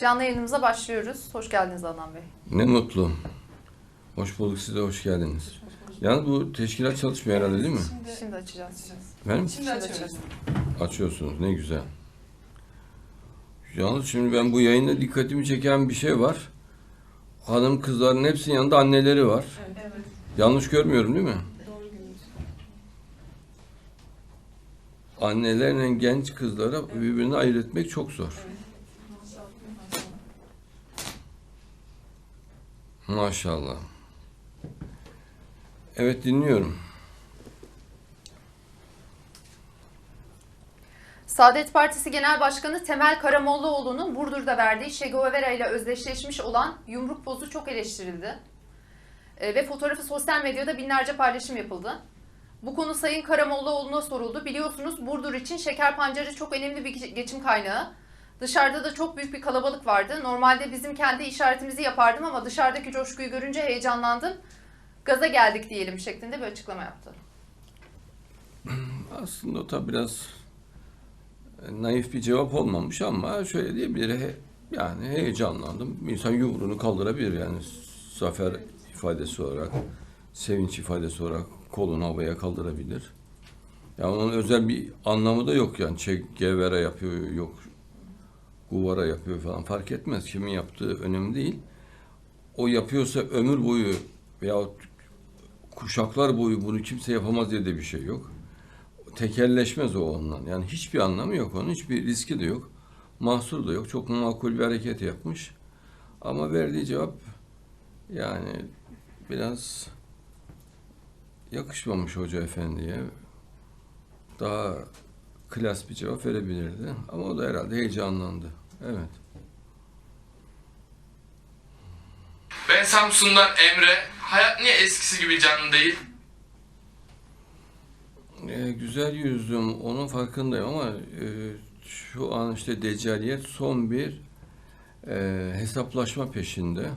Canlı yayınımıza başlıyoruz. Hoş geldiniz Adnan Bey. Ne mutlu. Hoş bulduk size hoş geldiniz. Yalnız bu teşkilat çalışmıyor herhalde değil mi? Şimdi açacağız. Efendim? Şimdi açıyoruz. Açıyorsunuz ne güzel. Yalnız şimdi ben bu yayında dikkatimi çeken bir şey var. Hanım kızların hepsinin yanında anneleri var. Evet. Yanlış görmüyorum değil mi? Doğru. Annelerle genç kızlara birbirini ayırt etmek çok zor. Maşallah. Evet dinliyorum. Saadet Partisi Genel Başkanı Temel Karamollaoğlu'nun Burdur'da verdiği Che Guevara ile özdeşleşmiş olan yumruk pozu çok eleştirildi. E, ve fotoğrafı sosyal medyada binlerce paylaşım yapıldı. Bu konu Sayın Karamollaoğlu'na soruldu. Biliyorsunuz Burdur için şeker pancarı çok önemli bir ge- geçim kaynağı. Dışarıda da çok büyük bir kalabalık vardı. Normalde bizim kendi işaretimizi yapardım ama dışarıdaki coşkuyu görünce heyecanlandım. Gaza geldik diyelim şeklinde bir açıklama yaptı. Aslında o tabi biraz e, naif bir cevap olmamış ama şöyle diyebilir. he- yani heyecanlandım. İnsan yumruğunu kaldırabilir yani zafer ifadesi olarak, sevinç ifadesi olarak kolunu havaya kaldırabilir. Yani onun özel bir anlamı da yok yani. Che Guevara yapıyor, yok Guvara yapıyor falan fark etmez. Kimin yaptığı önemli değil. O yapıyorsa ömür boyu veyahut kuşaklar boyu bunu kimse yapamaz diye de bir şey yok tekelleşmez o ondan. Yani hiçbir anlamı yok onun. Hiçbir riski de yok. Mahsur da yok. Çok makul bir hareket yapmış. Ama verdiği cevap yani biraz yakışmamış hoca efendiye. Daha klas bir cevap verebilirdi. Ama o da herhalde heyecanlandı. Evet. Ben Samsun'dan Emre. Hayat niye eskisi gibi canlı değil? Ee, güzel yüzdüm, onun farkındayım ama e, şu an işte Deccaliyet son bir e, hesaplaşma peşinde.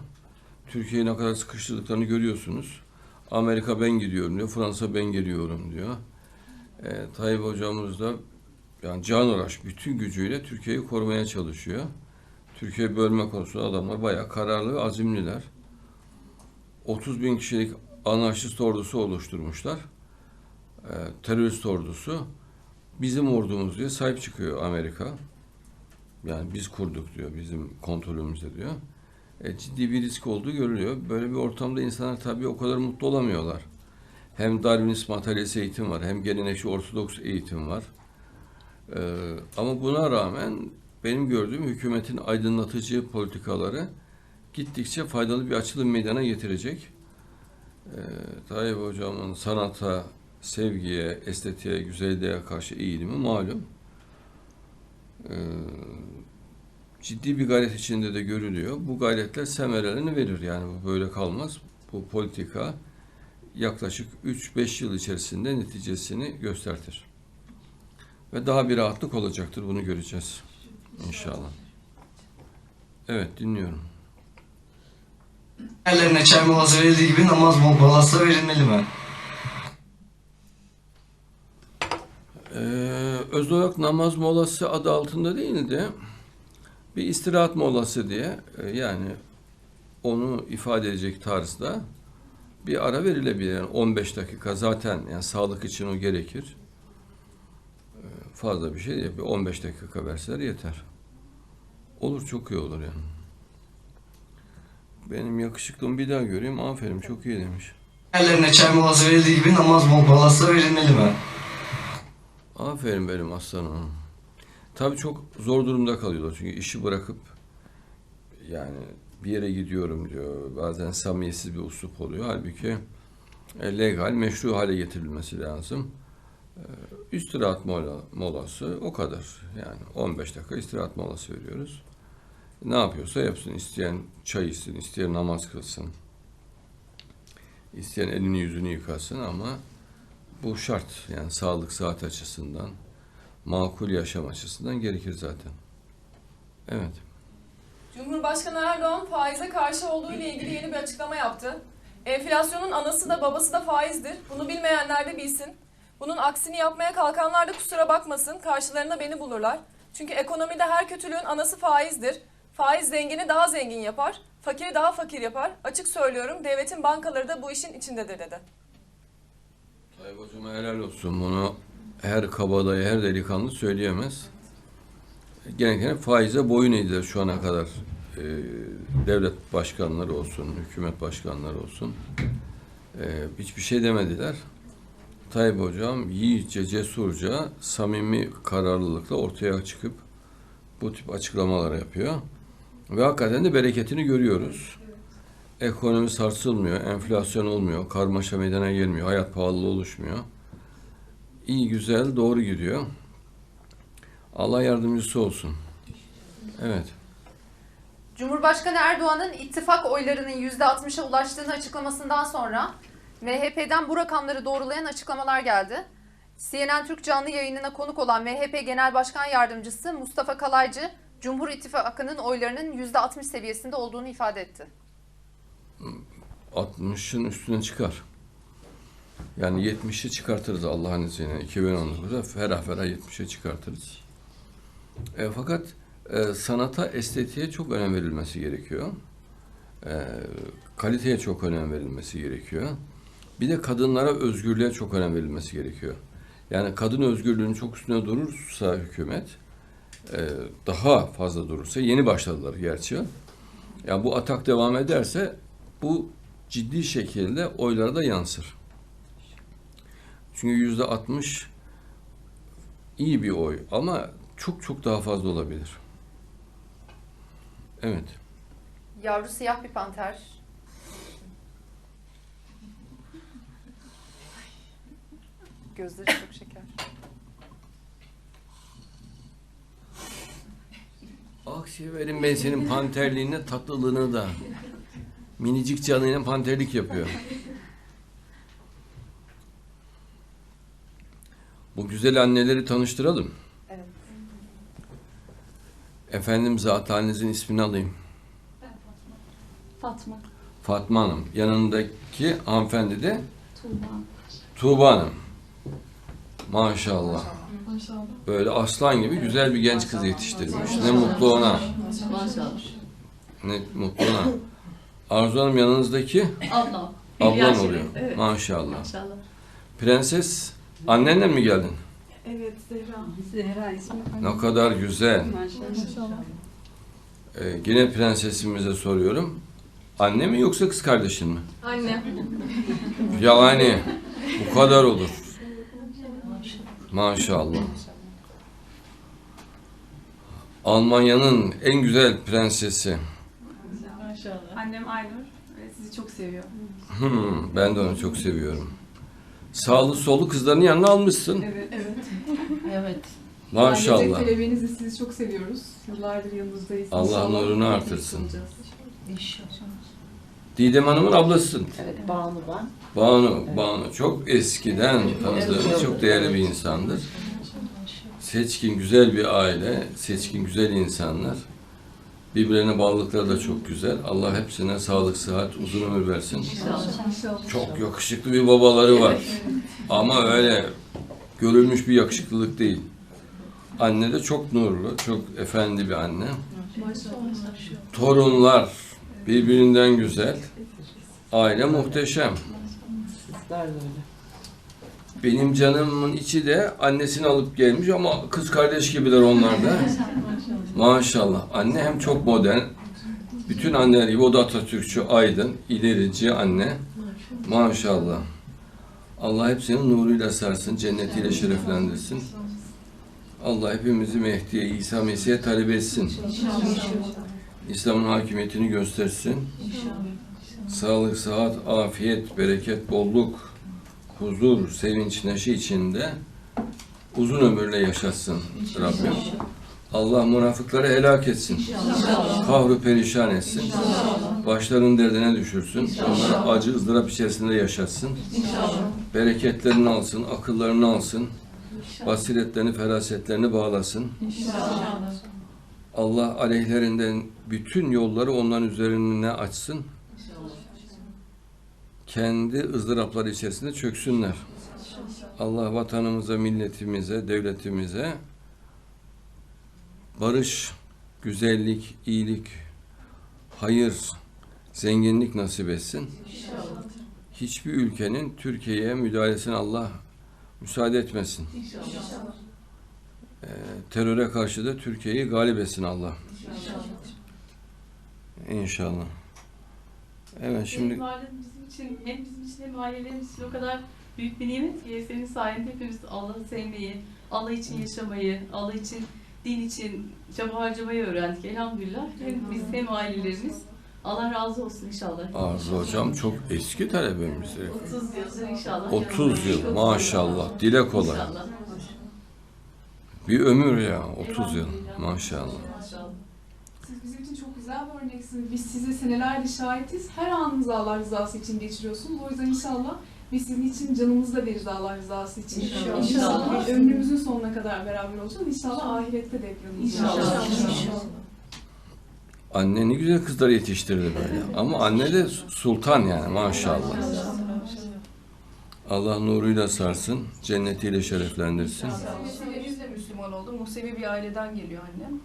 Türkiye'yi ne kadar sıkıştırdıklarını görüyorsunuz. Amerika ben gidiyorum diyor, Fransa ben geliyorum diyor. E, Tayyip hocamız da yani can uğraş bütün gücüyle Türkiye'yi korumaya çalışıyor. Türkiye bölme konusunda adamlar bayağı kararlı ve azimliler. 30 bin kişilik anarşist ordusu oluşturmuşlar e, terörist ordusu bizim ordumuz diye sahip çıkıyor Amerika. Yani biz kurduk diyor, bizim kontrolümüzde diyor. E, ciddi bir risk olduğu görülüyor. Böyle bir ortamda insanlar tabii o kadar mutlu olamıyorlar. Hem Darwinist materyalist eğitim var, hem geleneksel ortodoks eğitim var. E, ama buna rağmen benim gördüğüm hükümetin aydınlatıcı politikaları gittikçe faydalı bir açılım meydana getirecek. E, Tayyip Hocam'ın sanata, sevgiye, estetiğe, güzelliğe karşı eğilimi malum. Ee, ciddi bir gayret içinde de görülüyor. Bu gayretler semerelerini verir. Yani bu böyle kalmaz. Bu politika yaklaşık 3-5 yıl içerisinde neticesini göstertir. Ve daha bir rahatlık olacaktır. Bunu göreceğiz. İnşallah. Evet dinliyorum. Yerlerine çay molası verildiği gibi namaz molası da verilmeli mi? Ee, öz olarak namaz molası adı altında değil de bir istirahat molası diye e, yani onu ifade edecek tarzda bir ara verilebilir. Yani 15 dakika zaten yani sağlık için o gerekir. Fazla bir şey değil. Bir 15 dakika verseler yeter. Olur çok iyi olur yani. Benim yakışıklım bir daha göreyim. Aferin çok iyi demiş. Yerlerine çay molası verildiği gibi namaz molası verilmeli mi? Aferin benim aslanım. Tabii çok zor durumda kalıyorlar çünkü işi bırakıp yani bir yere gidiyorum diyor. Bazen samimiyetsiz bir uslup oluyor. Halbuki e, legal, meşru hale getirilmesi lazım. E, istirahat mola, molası o kadar. Yani 15 dakika istirahat molası veriyoruz. Ne yapıyorsa yapsın. İsteyen çay içsin, isteyen namaz kılsın. İsteyen elini yüzünü yıkasın ama bu şart yani sağlık saat açısından, makul yaşam açısından gerekir zaten. Evet. Cumhurbaşkanı Erdoğan faize karşı olduğu ile ilgili yeni bir açıklama yaptı. Enflasyonun anası da babası da faizdir. Bunu bilmeyenler de bilsin. Bunun aksini yapmaya kalkanlar da kusura bakmasın. Karşılarına beni bulurlar. Çünkü ekonomide her kötülüğün anası faizdir. Faiz zengini daha zengin yapar, fakiri daha fakir yapar. Açık söylüyorum devletin bankaları da bu işin içindedir dedi. Tayyip Hocama helal olsun. Bunu her kabadayı, her delikanlı söyleyemez. Genellikle faize boyun eğdiler şu ana kadar. Ee, devlet başkanları olsun, hükümet başkanları olsun. Ee, hiçbir şey demediler. Tayyip Hocam yiğitçe, cesurca, samimi kararlılıkla ortaya çıkıp bu tip açıklamalar yapıyor. Ve hakikaten de bereketini görüyoruz. Ekonomi sarsılmıyor, enflasyon olmuyor, karmaşa meydana gelmiyor, hayat pahalılığı oluşmuyor. İyi, güzel, doğru gidiyor. Allah yardımcısı olsun. Evet. Cumhurbaşkanı Erdoğan'ın ittifak oylarının %60'a ulaştığını açıklamasından sonra MHP'den bu rakamları doğrulayan açıklamalar geldi. CNN Türk canlı yayınına konuk olan MHP Genel Başkan Yardımcısı Mustafa Kalaycı, Cumhur İttifakı'nın oylarının %60 seviyesinde olduğunu ifade etti. 60'ın üstüne çıkar. Yani 70'i çıkartırız Allah'ın izniyle. 2019'da ferah ferah 70'e çıkartırız. E, fakat e, sanata, estetiğe çok önem verilmesi gerekiyor. E, kaliteye çok önem verilmesi gerekiyor. Bir de kadınlara özgürlüğe çok önem verilmesi gerekiyor. Yani kadın özgürlüğünün çok üstüne durursa hükümet, e, daha fazla durursa, yeni başladılar gerçi. Yani bu atak devam ederse bu ciddi şekilde oylara da yansır. Çünkü yüzde 60 iyi bir oy ama çok çok daha fazla olabilir. Evet. Yavru siyah bir panter. Gözleri çok şeker. Akşeverin ben senin panterliğine tatlılığını da. Minicik canıyla panterlik yapıyor. Bu güzel anneleri tanıştıralım. Evet. Efendim zat halinizin ismini alayım. Fatma, Fatma Hanım. Yanındaki hanımefendi de Tuğba. Tuğba Hanım. Maşallah. Maşallah. Böyle aslan gibi güzel bir genç kız yetiştirmiş. Ne mutlu ona. Maşallah. Ne mutlu ona. Arzu Hanım yanınızdaki Ablam. ablan oluyor. Evet. Maşallah. Maşallah. Prenses annenle mi geldin? Evet Zehra. Zehra ismi. Ne kadar güzel. Maşallah. Ee, yine prensesimize soruyorum. Anne mi yoksa kız kardeşin mi? Anne. Yani bu kadar olur. Maşallah. Almanya'nın en güzel prensesi. Maşallah. Annem Aynur ve sizi çok seviyor. Hmm, ben de onu çok seviyorum. Sağlı solu kızların yanına almışsın. Evet, evet. Evet. Maşallah. Ailecek talebenizi sizi çok seviyoruz. Yıllardır yanınızdayız. Allah İnşallah nurunu artırsın. İnşallah. Didem Hanım'ın ablasısın. Evet Banu ben. Banu, Banu çok eskiden tanıdığımız çok değerli bir insandır. Seçkin, güzel bir aile, seçkin, güzel insanlar. Birbirlerine bağlılıkları da çok güzel. Allah hepsine sağlık, sıhhat, uzun ömür versin. Çok yakışıklı bir babaları var. Ama öyle görülmüş bir yakışıklılık değil. Anne de çok nurlu, çok efendi bir anne. Torunlar birbirinden güzel. Aile muhteşem. Benim canımın içi de annesini alıp gelmiş ama kız kardeş gibiler onlar da. Maşallah. Anne hem çok modern. Bütün anneler gibi o da Atatürkçü, aydın, ilerici anne. Maşallah. Allah hepsinin nuruyla sarsın, cennetiyle şereflendirsin. Allah hepimizi Mehdi'ye, İsa Mesih'e talep etsin. İslam'ın hakimiyetini göstersin. Sağlık, sıhhat, afiyet, bereket, bolluk, huzur, sevinç, neşe içinde uzun ömürle yaşatsın Rabbim. Allah münafıkları helak etsin. Kahru perişan etsin. Başlarının derdine düşürsün. Onları acı ızdırap içerisinde yaşatsın. Bereketlerini alsın, akıllarını alsın. Basiretlerini, ferasetlerini bağlasın. Allah aleyhlerinden bütün yolları onların üzerine açsın. Kendi ızdırapları içerisinde çöksünler. Allah vatanımıza, milletimize, devletimize barış, güzellik, iyilik, hayır, zenginlik nasip etsin. Hiçbir ülkenin Türkiye'ye müdahalesine Allah müsaade etmesin. Ee, teröre karşı da Türkiye'yi galip etsin Allah. İnşallah. Evet şimdi bizim için hem bizim için hem ailelerimiz için o kadar büyük bir nimet ki senin sayende hepimiz Allah'ı sevmeyi, Allah için yaşamayı, Allah için, din için çaba harcamayı öğrendik elhamdülillah. Hem biz hem ailelerimiz. Allah razı olsun inşallah. Arzu hocam çok eski talebemiz. 30 yıldır inşallah. 30 yıl maşallah. Dile kolay. İnşallah. Bir ömür ya 30 yıl maşallah. Maşallah. Siz bizim için çok güzel bir örneksiniz. Biz size senelerdir şahitiz. Her anınızı Allah rızası için geçiriyorsunuz. O yüzden inşallah biz sizin için canımızı da veririz Allah rızası için. İnşallah. İnşallah İnşallah. ömrümüzün sonuna kadar beraber olacağız. İnşallah ahirette de hep yanımızda İnşallah. olacağız. İnşallah. Anne ne güzel kızlar yetiştirdi böyle. Ama anne de sultan yani maşallah. Allah nuruyla sarsın, cennetiyle şereflendirsin. De Müslüman oldu. Musevi bir aileden geliyor annem.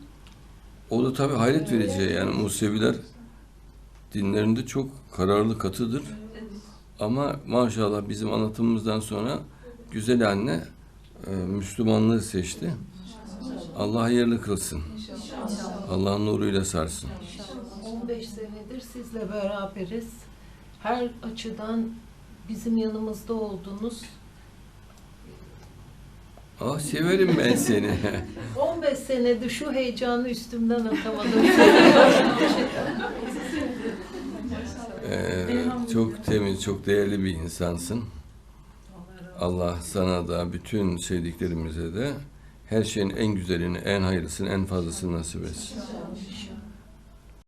O da tabii hayret verici yani Museviler dinlerinde çok kararlı katıdır. Ama maşallah bizim anlatımımızdan sonra güzel anne e, Müslümanlığı seçti. Allah hayırlı kılsın. Allah nuruyla sarsın. 15 senedir sizle beraberiz. Her açıdan bizim yanımızda oldunuz. Ah severim ben seni. 15 senedir şu heyecanı üstümden atamadım. Ee, çok temiz, çok değerli bir insansın. Allah sana da bütün sevdiklerimize de her şeyin en güzelini, en hayırlısını, en fazlasını nasip etsin.